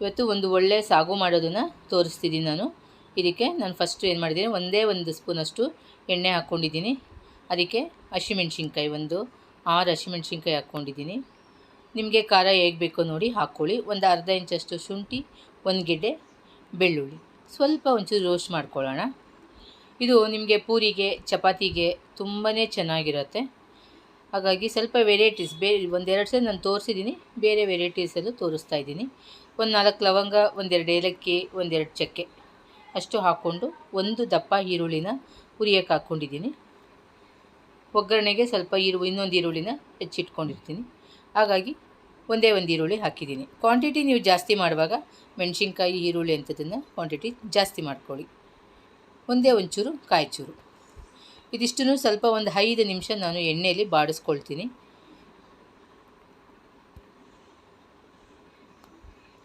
ಇವತ್ತು ಒಂದು ಒಳ್ಳೆ ಸಾಗು ಮಾಡೋದನ್ನು ತೋರಿಸ್ತಿದ್ದೀನಿ ನಾನು. ಇದಕ್ಕೆ ನಾನು ಫಸ್ಟು ಏನು ಮಾಡಿದ್ದೀನಿ, ಒಂದೇ ಒಂದು ಸ್ಪೂನಷ್ಟು ಎಣ್ಣೆ ಹಾಕ್ಕೊಂಡಿದ್ದೀನಿ. ಅದಕ್ಕೆ ಹಸಿಮೆಣ್ಸಿನ್ಕಾಯಿ ಒಂದು ಆರು ಹಸಿಮೆಣ್ಸಿನ್ಕಾಯಿ ಹಾಕ್ಕೊಂಡಿದ್ದೀನಿ. ನಿಮಗೆ ಖಾರ ಹೇಗೆ ಬೇಕೋ ನೋಡಿ ಹಾಕ್ಕೊಳ್ಳಿ. ಒಂದು ಅರ್ಧ ಇಂಚಷ್ಟು ಶುಂಠಿ, ಒಂದು ಗೆಡ್ಡೆ ಬೆಳ್ಳುಳ್ಳಿ. ಸ್ವಲ್ಪ ಒಂಚೂರು ರೋಸ್ಟ್ ಮಾಡ್ಕೊಳ್ಳೋಣ. ಇದು ನಿಮಗೆ ಪೂರಿಗೆ, ಚಪಾತಿಗೆ ತುಂಬಾ ಚೆನ್ನಾಗಿರುತ್ತೆ. ಹಾಗಾಗಿ ಸ್ವಲ್ಪ ವೆರೈಟೀಸ್ ಬೇ, ಒಂದೆರಡು ಸಲ ನಾನು ತೋರಿಸಿದ್ದೀನಿ ಬೇರೆ ವೆರೈಟೀಸಲ್ಲೂ ತೋರಿಸ್ತಾ ಇದ್ದೀನಿ. ಒಂದು ನಾಲ್ಕು ಲವಂಗ, ಒಂದೆರಡು ಏಲಕ್ಕಿ, ಒಂದೆರಡು ಚಕ್ಕೆ. ಅಷ್ಟು ಹಾಕ್ಕೊಂಡು ಒಂದು ದಪ್ಪ ಈರುಳ್ಳಿನ ಹುರಿಯೋಕೆ ಹಾಕ್ಕೊಂಡಿದ್ದೀನಿ ಒಗ್ಗರಣೆಗೆ ಸ್ವಲ್ಪ ಈರು, ಇನ್ನೊಂದು ಈರುಳ್ಳಿನ ಹೆಚ್ಚಿಟ್ಕೊಂಡಿರ್ತೀನಿ. ಹಾಗಾಗಿ ಒಂದೇ ಒಂದು ಈರುಳ್ಳಿ ಹಾಕಿದ್ದೀನಿ ಕ್ವಾಂಟಿಟಿ ನೀವು ಜಾಸ್ತಿ ಮಾಡುವಾಗ ಮೆಣಸಿನ್ಕಾಯಿ, ಈರುಳ್ಳಿ ಅಂಥದ್ದನ್ನು ಕ್ವಾಂಟಿಟಿ ಜಾಸ್ತಿ ಮಾಡ್ಕೊಳ್ಳಿ. ಒಂದೇ ಒಂಚೂರು ಕಾಯಿಚೂರು. ಇದಿಷ್ಟನ್ನು ಸ್ವಲ್ಪ ಒಂದು ಐದು ನಿಮಿಷ ನಾನು ಎಣ್ಣೆಯಲ್ಲಿ ಬಾಡಿಸ್ಕೊಳ್ತೀನಿ.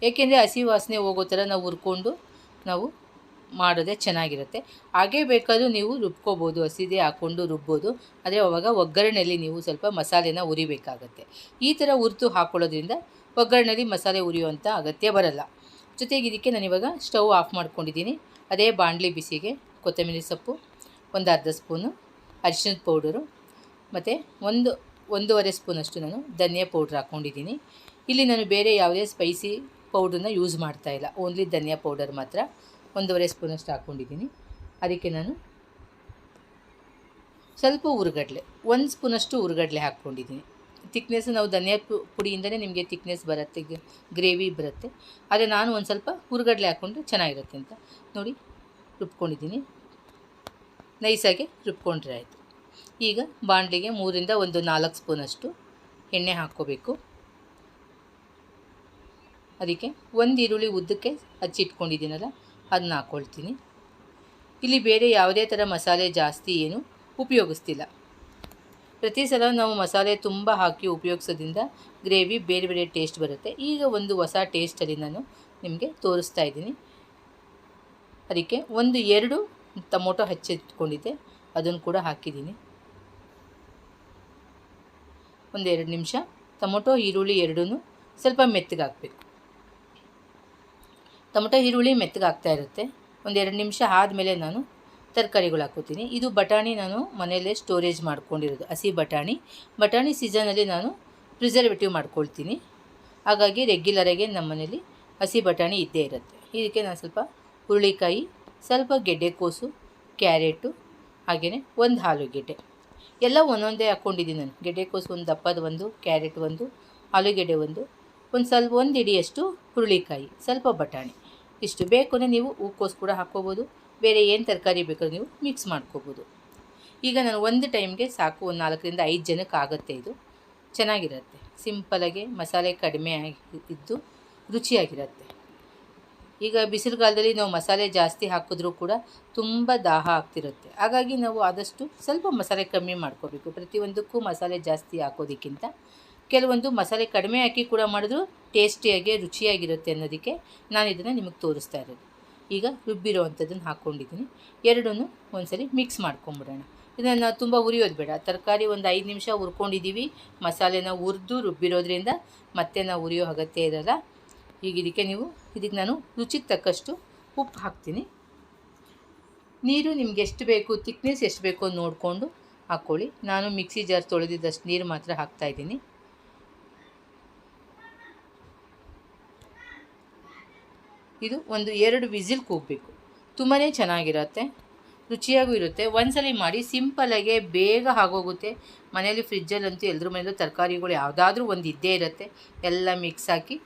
ಏಕೆಂದರೆ ಹಸಿ ವಾಸನೆ ಹೋಗೋ ಥರ ನಾವು ಹುರ್ಕೊಂಡು ನಾವು ಮಾಡೋದೇ ಚೆನ್ನಾಗಿರುತ್ತೆ. ಹಾಗೇ ಬೇಕಾದರೂ ನೀವು ರುಬ್ಕೋಬೋದು, ಹಸಿದೆ ಹಾಕ್ಕೊಂಡು ರುಬ್ಬೋದು. ಆದರೆ ಅವಾಗ ಒಗ್ಗರಣೆಯಲ್ಲಿ ನೀವು ಸ್ವಲ್ಪ ಮಸಾಲೆನ ಉರಿಬೇಕಾಗತ್ತೆ ಈ ಥರ ಹುರಿದು ಹಾಕ್ಕೊಳ್ಳೋದ್ರಿಂದ ಒಗ್ಗರಣೆಯಲ್ಲಿ ಮಸಾಲೆ ಉರಿಯುವಂಥ ಅಗತ್ಯ ಬರಲ್ಲ. ಜೊತೆಗೆ ಇದಕ್ಕೆ ನಾನಿವಾಗ ಸ್ಟವ್ ಆಫ್ ಮಾಡ್ಕೊಂಡಿದ್ದೀನಿ. ಅದೇ ಬಾಣಲಿ ಬಿಸಿಗೆ ಕೊತ್ತಂಬರಿ ಸೊಪ್ಪು. ಒಂದು ಅರ್ಧ ಸ್ಪೂನು ಅರಿಶಿಣದ ಪೌಡರು ಮತ್ತು ಒಂದು ಒಂದೂವರೆ ಸ್ಪೂನಷ್ಟು ನಾನು ಧನಿಯಾ ಪೌಡ್ರ್ ಹಾಕ್ಕೊಂಡಿದ್ದೀನಿ. ಇಲ್ಲಿ ನಾನು ಬೇರೆ ಯಾವುದೇ ಸ್ಪೈಸಿ ಪೌಡ್ರನ್ನ ಯೂಸ್ ಮಾಡ್ತಾ ಇಲ್ಲ. ಓನ್ಲಿ ಧನಿಯಾ ಪೌಡರ್ ಮಾತ್ರ ಒಂದೂವರೆ ಸ್ಪೂನಷ್ಟು ಹಾಕ್ಕೊಂಡಿದ್ದೀನಿ. ಅದಕ್ಕೆ ನಾನು ಸ್ವಲ್ಪ ಹುರ್ಗಡ್ಲೆ ಒಂದು ಸ್ಪೂನಷ್ಟು ಹುರುಗಡ್ಲೆ ಹಾಕ್ಕೊಂಡಿದ್ದೀನಿ. ತಿಕ್ನೆಸ್ ನಾವು ಧನಿಯಾ ಪುಡಿಯಿಂದಲೇ ನಿಮಗೆ ತಿಕ್ನೆಸ್ ಬರುತ್ತೆ ಗ್ರೇವಿ ಬರುತ್ತೆ. ಆದರೆ ನಾನು ಒಂದು ಸ್ವಲ್ಪ ಹುರುಗಡ್ಲೆ ಹಾಕ್ಕೊಂಡ್ರೆ ಚೆನ್ನಾಗಿರುತ್ತೆ ಅಂತ ನೋಡಿ ರುಬ್ಕೊಂಡಿದ್ದೀನಿ. ನೈಸಾಗಿ ರುಬ್ಕೊಂಡ್ರೆ ಆಯಿತು. ಈಗ ಬಾಣಲಿಗೆ ಮೂರಿಂದ ಒಂದು ನಾಲ್ಕು ಸ್ಪೂನಷ್ಟು ಎಣ್ಣೆ ಹಾಕ್ಕೋಬೇಕು. ಅದಕ್ಕೆ ಒಂದು ಈರುಳ್ಳಿ ಉದ್ದಕ್ಕೆ ಹಚ್ಚಿಟ್ಕೊಂಡಿದ್ದೀನಲ್ಲ ಅದನ್ನ ಹಾಕ್ಕೊಳ್ತೀನಿ. ಇಲ್ಲಿ ಬೇರೆ ಯಾವುದೇ ಥರ ಮಸಾಲೆ ಜಾಸ್ತಿ ಏನು ಉಪಯೋಗಿಸ್ತಿಲ್ಲ. ಪ್ರತಿ ಸಲ ನಾವು ಮಸಾಲೆ ತುಂಬ ಹಾಕಿ ಉಪಯೋಗಿಸೋದ್ರಿಂದ ಗ್ರೇವಿ ಬೇರೆ ಬೇರೆ ಟೇಸ್ಟ್ ಬರುತ್ತೆ. ಈಗ ಒಂದು ಹೊಸ ಟೇಸ್ಟಲ್ಲಿ ನಾನು ನಿಮಗೆ ತೋರಿಸ್ತಾ ಇದ್ದೀನಿ. ಅದಕ್ಕೆ ಒಂದು ಎರಡು ಟೊಮೊಟೊ ಹಚ್ಚಿಟ್ಕೊಂಡಿದ್ದೆ. ಅದನ್ನು ಕೂಡ ಹಾಕಿದ್ದೀನಿ. ಒಂದೆರಡು ನಿಮಿಷ. ಟೊಮೊಟೊ, ಈರುಳ್ಳಿ ಎರಡೂ ಸ್ವಲ್ಪ ಮೆತ್ತಗೆ ಹಾಕಬೇಕು. ಟೊಮೊಟೊ, ಈರುಳ್ಳಿ ಮೆತ್ತಗೆ ಆಗ್ತಾ ಇರುತ್ತೆ. ಒಂದೆರಡು ನಿಮಿಷ ಆದಮೇಲೆ ನಾನು ತರಕಾರಿಗಳು ಹಾಕೋತೀನಿ ಇದು ಬಟಾಣಿ ನಾನು ಮನೆಯಲ್ಲೇ ಸ್ಟೋರೇಜ್ ಮಾಡ್ಕೊಂಡಿರೋದು, ಹಸಿ ಬಟಾಣಿ. ಬಟಾಣಿ ಸೀಸನಲ್ಲಿ ನಾನು ಪ್ರಿಸರ್ವೇಟಿವ್ ಮಾಡ್ಕೊಳ್ತೀನಿ. ಹಾಗಾಗಿ ರೆಗ್ಯುಲರಾಗಿ ನಮ್ಮ ಮನೇಲಿ ಹಸಿ ಬಟಾಣಿ ಇದ್ದೇ ಇರುತ್ತೆ. ಇದಕ್ಕೆ ನಾನು ಸ್ವಲ್ಪ ಹುರುಳಿಕಾಯಿ ಸ್ವಲ್ಪ ಗೆಡ್ಡೆಕೋಸು ಕ್ಯಾರೆಟು ಹಾಗೆಯೇ ಒಂದು ಆಲೂಗೆಡ್ಡೆ ಎಲ್ಲ ಒಂದೊಂದೇ ಹಾಕ್ಕೊಂಡಿದ್ದೀನಿ ನಾನು. ಗೆಡ್ಡೆಕೋಸು ಒಂದು ದಪ್ಪದ ಒಂದು, ಕ್ಯಾರೆಟ್ ಒಂದು ಆಲೂಗೆಡ್ಡೆ ಒಂದು. ಒಂದು ಸ್ವಲ್ಪ ಒಂದು ಹಿಡಿಯಷ್ಟು ಹುರುಳಿಕಾಯಿ, ಸ್ವಲ್ಪ ಬಟಾಣಿ. ಇಷ್ಟು ಬೇಕು ನೀವು ಹೂಕೋಸು ಕೂಡ ಹಾಕ್ಕೋಬೋದು. ಬೇರೆ ಏನು ತರಕಾರಿ ಬೇಕಾದ್ರೂ ನೀವು ಮಿಕ್ಸ್ ಮಾಡ್ಕೋಬೋದು. ಈಗ ನಾನು ಒಂದು ಟೈಮ್ಗೆ ಸಾಕು ಒಂದು ನಾಲ್ಕರಿಂದ ಐದು ಜನಕ್ಕೆ ಆಗುತ್ತೆ ಇದು. ಚೆನ್ನಾಗಿರುತ್ತೆ. ಸಿಂಪಲಾಗಿ ಮಸಾಲೆ ಕಡಿಮೆ ಆಗಿ ಇದ್ದು ರುಚಿಯಾಗಿರುತ್ತೆ. ಈಗ ಬಿಸಿಲುಗಾಲದಲ್ಲಿ ನಾವು ಮಸಾಲೆ ಜಾಸ್ತಿ ಹಾಕಿದ್ರೂ ಕೂಡ ತುಂಬ ದಾಹ ಆಗ್ತಿರುತ್ತೆ. ಹಾಗಾಗಿ ನಾವು ಆದಷ್ಟು ಸ್ವಲ್ಪ ಮಸಾಲೆ ಕಮ್ಮಿ ಮಾಡ್ಕೋಬೇಕು. ಪ್ರತಿಯೊಂದಕ್ಕೂ ಮಸಾಲೆ ಜಾಸ್ತಿ ಹಾಕೋದಕ್ಕಿಂತ ಕೆಲವೊಂದು ಮಸಾಲೆ ಕಡಿಮೆ ಹಾಕಿ ಕೂಡ ಮಾಡಿದ್ರು ಟೇಸ್ಟಿಯಾಗಿ, ರುಚಿಯಾಗಿರುತ್ತೆ ಅನ್ನೋದಕ್ಕೆ ನಾನು ಇದನ್ನು ನಿಮಗೆ ತೋರಿಸ್ತಾ ಇರೋದು. ಈಗ ರುಬ್ಬಿರೋ ಅಂಥದ್ದನ್ನು ಹಾಕ್ಕೊಂಡಿದ್ದೀನಿ ಎರಡನ್ನೂ ಒಂದ್ಸರಿ ಮಿಕ್ಸ್ ಮಾಡ್ಕೊಂಬಿಡೋಣ. ಇದನ್ನು ತುಂಬ ಉರಿಯೋದು ಬೇಡ. ತರಕಾರಿ ಒಂದು ಐದು ನಿಮಿಷ ಹುರ್ಕೊಂಡಿದ್ದೀವಿ. ಮಸಾಲೆನ ಹುರಿದು ರುಬ್ಬಿರೋದ್ರಿಂದ ಮತ್ತೆ ನಾವು ಉರಿಯೋ ಅಗತ್ಯ ಇರಲ್ಲ. ಈಗ ಇದಕ್ಕೆ ನೀವು ಇದಕ್ಕೆ ನಾನು ರುಚಿಗೆ ತಕ್ಕಷ್ಟು ಉಪ್ಪು ಹಾಕ್ತೀನಿ. ನೀರು ನಿಮ್ಗೆ ಎಷ್ಟು ಬೇಕು ತಿಕ್ನೆಸ್ ಎಷ್ಟು ಬೇಕು ನೋಡಿಕೊಂಡು ಹಾಕ್ಕೊಳ್ಳಿ. ನಾನು ಮಿಕ್ಸಿ ಜಾರ್ ತೊಳೆದಿದ್ದಷ್ಟು ನೀರು ಮಾತ್ರ ಹಾಕ್ತಾಯಿದ್ದೀನಿ ಇದು ಒಂದು ಎರಡು ವಿಸಿಲ್ ಕೂಗಬೇಕು. ತುಂಬಾ ಚೆನ್ನಾಗಿರುತ್ತೆ. ರುಚಿಯಾಗೂ ಇರುತ್ತೆ. ಒಂದ್ಸಲಿ ಮಾಡಿ ಸಿಂಪಲಾಗೆ ಬೇಗ ಆಗೋಗುತ್ತೆ. ಮನೇಲಿ ಫ್ರಿಜ್ಜಲ್ಲಂತೂ ಎಲ್ಲರ ಮನೆಯಲ್ಲೂ ತರಕಾರಿಗಳು ಯಾವುದಾದ್ರೂ ಒಂದು ಇದ್ದೇ ಇರುತ್ತೆ. ಎಲ್ಲ ಮಿಕ್ಸ್ ಹಾಕಿ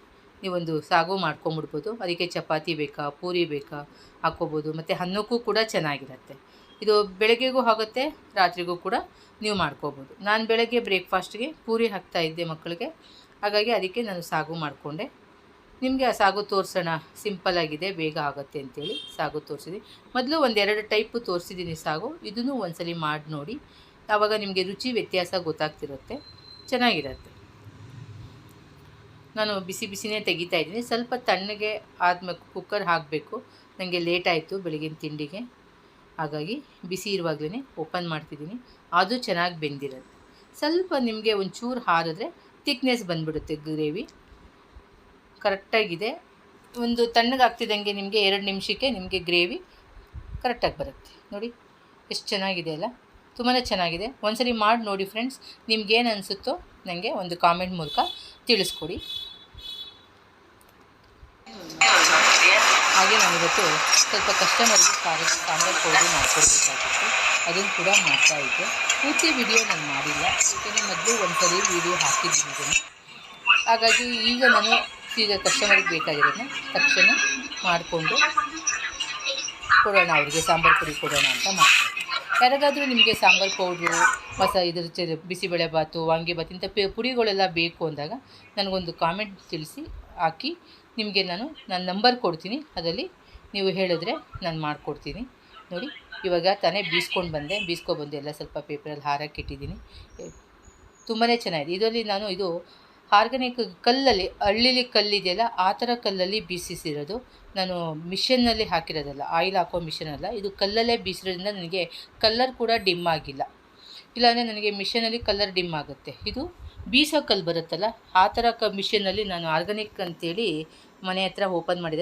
ನೀವೊಂದು ಸಾಗು ಮಾಡ್ಕೊಂಬಿಡ್ಬೋದು. ಅದಕ್ಕೆ ಚಪಾತಿ ಬೇಕಾ, ಪೂರಿ ಬೇಕಾ ಹಾಕ್ಕೋಬೋದು. ಮತ್ತು ಅನ್ನಕ್ಕೂ ಕೂಡ ಚೆನ್ನಾಗಿರುತ್ತೆ. ಇದು ಬೆಳಗ್ಗೆಗೂ ಆಗುತ್ತೆ, ರಾತ್ರಿಗೂ ಕೂಡ ನೀವು ಮಾಡ್ಕೋಬೋದು. ನಾನು ಬೆಳಗ್ಗೆ ಬ್ರೇಕ್ಫಾಸ್ಟ್ಗೆ ಪೂರಿ ಹಾಕ್ತಾ ಇದ್ದೆ ಮಕ್ಕಳಿಗೆ. ಹಾಗಾಗಿ ಅದಕ್ಕೆ ನಾನು ಸಾಗು ಮಾಡಿಕೊಂಡೆ. ನಿಮಗೆ ಆ ಸಾಗು ತೋರಿಸೋಣ. ಸಿಂಪಲ್ಲಾಗಿದೆ ಬೇಗ ಆಗುತ್ತೆ ಅಂತೇಳಿ ಸಾಗು ತೋರಿಸಿದ್ದೀನಿ ಮೊದಲು ಒಂದೆರಡು ಟೈಪು ತೋರಿಸಿದ್ದೀನಿ ಸಾಗು. ಇದನ್ನು ಒಂದ್ಸಲಿ ಮಾಡಿ ನೋಡಿ. ಆವಾಗ ನಿಮಗೆ ರುಚಿ ವ್ಯತ್ಯಾಸ ಗೊತ್ತಾಗ್ತಿರುತ್ತೆ. ಚೆನ್ನಾಗಿರುತ್ತೆ. ನಾನು ಬಿಸಿ ಬಿಸಿನೇ ತೆಗಿತಾ ಇದ್ದೀನಿ. ಸ್ವಲ್ಪ ತಣ್ಣಗೆ ಆದ್ಮೇಲೆ ಕುಕ್ಕರ್ ಹಾಕಬೇಕು. ನನಗೆ ಲೇಟ್ ಆಯಿತು ಬೆಳಗಿನ ತಿಂಡಿಗೆ. ಹಾಗಾಗಿ ಬಿಸಿ ಇರುವಾಗಲೇ ಓಪನ್ ಮಾಡ್ತಿದ್ದೀನಿ. ಅದು ಚೆನ್ನಾಗಿ ಬೆಂದಿರುತ್ತೆ. ಸ್ವಲ್ಪ ನಿಮಗೆ ಒಂಚೂರು ಹಾರಿದ್ರೆ ತಿಕ್ನೆಸ್ ಬಂದ್ಬಿಡುತ್ತೆ ಗ್ರೇವಿ ಕರೆಕ್ಟಾಗಿದೆ. ಒಂದು ತಣ್ಣಗಾಗ್ತಿದ್ದಂಗೆ ನಿಮಗೆ ಎರಡು ನಿಮಿಷಕ್ಕೆ ನಿಮಗೆ ಗ್ರೇವಿ ಕರೆಕ್ಟಾಗಿ ಬರುತ್ತೆ. ನೋಡಿ, ಎಷ್ಟು ಚೆನ್ನಾಗಿದೆ ಅಲ್ಲ? ತುಂಬಾ ಚೆನ್ನಾಗಿದೆ. ಒಂದ್ಸರಿ ಮಾಡಿ ನೋಡಿ ಫ್ರೆಂಡ್ಸ್ ನಿಮ್ಗೇನು ಅನಿಸುತ್ತೋ ನನಗೆ ಒಂದು ಕಾಮೆಂಟ್ ಮೂಲಕ ತಿಳಿಸ್ಕೊಡಿ. ಹಾಗೆ ನಾನಿವತ್ತು ಸ್ವಲ್ಪ ಕಸ್ಟಮರ್ಗೆ ಖಾರದ ಸಾಂಬಾರು ಪೌಡರ್ ಮಾಡಿಕೊಡ್ಬೇಕಾಗಿತ್ತು. ಅದನ್ನು ಕೂಡ ಮಾಡ್ತಾ ಇದ್ದೆ. ಪೂರ್ತಿ ವಿಡಿಯೋ ನಾನು ಮಾಡಿಲ್ಲ. ಯಾಕೆಂದರೆ ಮೊದಲು ಒಂದ್ಸರಿ ವಿಡಿಯೋ ಹಾಕಿದ್ದೀನಿ ಇದನ್ನು ಹಾಗಾಗಿ ಈಗ ನಾನು ಈಗ ಕಸ್ಟಮರ್ಗೆ ಬೇಕಾಗಿರೋದನ್ನ ತಕ್ಷಣ ಮಾಡಿಕೊಂಡು ಕೊಡೋಣ, ಅವ್ರಿಗೆ ಸಾಂಬಾರು ಪುಡಿ ಕೊಡೋಣ ಅಂತ ಮಾಡ್ತೀನಿ ಯಾರಿಗಾದರೂ ನಿಮಗೆ ಸಾಂಬಾರು ಪೌಡ್ರು, ಮಸ ಇದ್ರ ಚ ಬಾತು ವಾಂಗಿಬಾತು ಇಂಥ ಪೇ ಪುಡಿಗಳೆಲ್ಲ ಬೇಕು ಅಂದಾಗ ನನಗೊಂದು ಕಾಮೆಂಟ್ ತಿಳಿಸಿ, ಹಾಕಿ ನಿಮಗೆ ನಾನು ನನ್ನ ನಂಬರ್ ಕೊಡ್ತೀನಿ. ಅದರಲ್ಲಿ ನೀವು ಹೇಳಿದ್ರೆ ನಾನು ಮಾಡಿಕೊಡ್ತೀನಿ. ನೋಡಿ, ಇವಾಗ ತಾನೇ ಬೀಸ್ಕೊಂಡು ಬಂದೆ. ಬೀಸ್ಕೊಬಂದು ಎಲ್ಲ ಸ್ವಲ್ಪ ಪೇಪರಲ್ಲಿ ಹಾರಕ್ಕೆ ಇಟ್ಟಿದ್ದೀನಿ. ತುಂಬಾ ಚೆನ್ನಾಗಿದೆ. ಇದರಲ್ಲಿ ನಾನು ಇದು ಆರ್ಗಾನಿಕ್ ಕಲ್ಲಲ್ಲಿ, ಹಳ್ಳಿಲಿ ಕಲ್ಲಿದೆಯಲ್ಲ, ಆ ಥರ ಕಲ್ಲಲ್ಲಿ ಬೀಸಿಸಿರೋದು. ನಾನು ಮಿಷನ್ನಲ್ಲಿ ಹಾಕಿರೋದಲ್ಲ, ಆಯಿಲ್ ಹಾಕೋ ಮಿಷನ್ ಅಲ್ಲ. ಇದು ಕಲ್ಲಲ್ಲೇ ಬೀಸಿರೋದ್ರಿಂದ ನನಗೆ ಕಲ್ಲರ್ ಕೂಡ ಡಿಮ್ ಆಗಿಲ್ಲ. ಇಲ್ಲಾಂದರೆ ನನಗೆ ಮಿಷನಲ್ಲಿ ಕಲ್ಲರ್ ಡಿಮ್ ಆಗುತ್ತೆ. ಇದು ಬೀಸೋ ಕಲ್ಲು ಬರುತ್ತಲ್ಲ, ಆ ಥರ ಕ ಮಿಷನಲ್ಲಿ ನಾನು ಆರ್ಗಾನಿಕ್ ಅಂತೇಳಿ ಮನೆ ಹತ್ರ ಓಪನ್ ಮಾಡಿದೆ.